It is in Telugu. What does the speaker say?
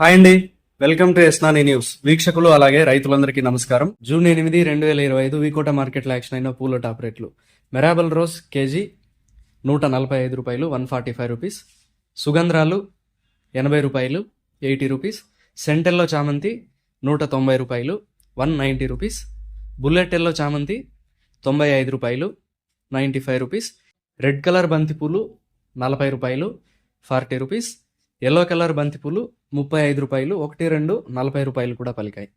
హాయ్ అండి. వెల్కమ్ టు ఎస్నాని న్యూస్. వీక్షకులు అలాగే రైతులందరికీ నమస్కారం. జూన్ ఎనిమిది రెండు వేల ఇరవై ఐదు వికోట మార్కెట్లో యాక్షన్ అయిన పూల టాప్ రేట్లు. మెరాబల్ రోజ్ కేజీ నూట నలభై ఐదు రూపాయలు వన్ ఫార్టీ ఫైవ్ రూపీస్. సుగంధ్రాలు ఎనభై రూపాయలు ఎయిటీ రూపీస్. సెంటెల్లో చామంతి నూట తొంభై రూపాయలు one ninety rupees. Bullet yellow చామంతి తొంభై ఐదు రూపాయలు ninety five rupees. Red colour బంతిపూలు నలభై రూపాయలు ఫార్టీ రూపీస్. ఎల్లో కలర్ బంతిపూలు ముప్పై ఐదు రూపాయలు ఒకటి రెండు నలభై రూపాయలు కూడా పలికాయి.